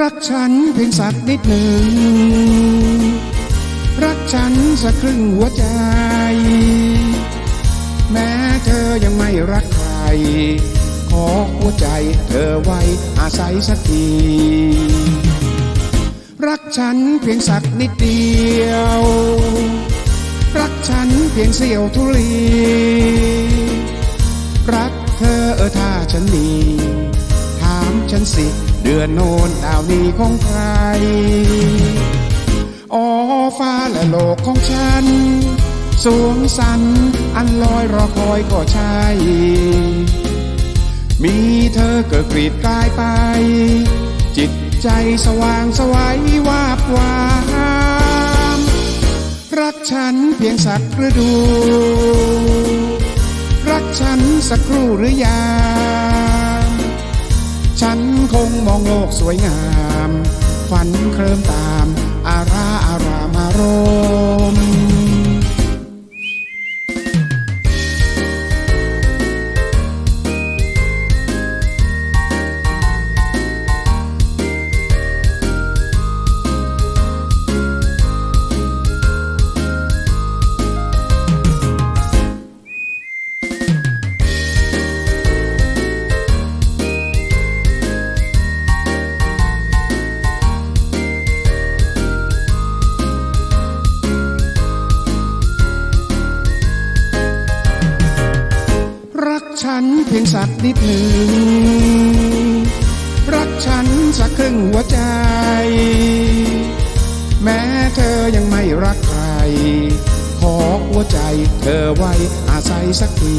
รักฉันเพียงสักนิดหนึ่ง รักฉันสักครึ่งหัวใจ แม้เธอยังไม่รักใคร ขอหัวใจเธอไว้อาศัยสักที รักฉันเพียงสักนิดเดียว รักฉันเพียงเสี้ยวทุลี รักเธอเออถ้าฉันมี ฉันสิ เดือนโน้นดาวนี้ของใครอ๋อฟ้าและโลกของฉัน สวงสัน อันลอยรอคอยก็ใช่ มีเธอเกิดกรีดกลายไป จิตใจสว่างสวัยวาบวามรักฉันเพียงสักฤดู รักฉันสักครู่หรือยาม ฉันคงมองโลกสวยงาม ฝันเคลิมตาม อาราอารามารม รักฉันเพียงสักนิดหนึ่ง รักฉันสักครึ่งหัวใจ แม้เธอยังไม่รักใคร ขอหัวใจเธอไว้อาศัยสักที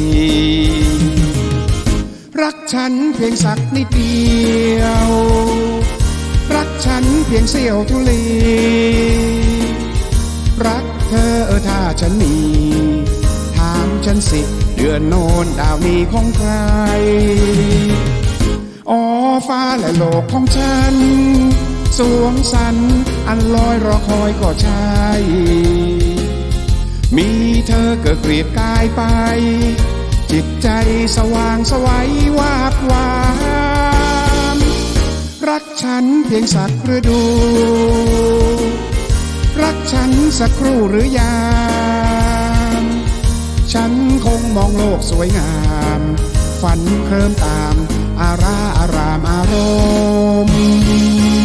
รักฉันเพียงสักนิดเดียว รักฉันเพียงเสี้ยวทุลี รักเธอถ้าฉันมี ถามฉันสิ ดือนโนนดาวนี้ของใคร อ๋อฟ้าและโลกของฉัน สวงสันอันลอยรอคอยก็ใช่ มีเธอเกิดเกลียดกายไป จิตใจสว่างสวัยวาบวามรักฉันเพียงสักฤดู รักฉันสักครู่หรือยาม ฉันคงมองโลกสวยงาม ฝันเคลิมตาม อาราอารามอารมณ์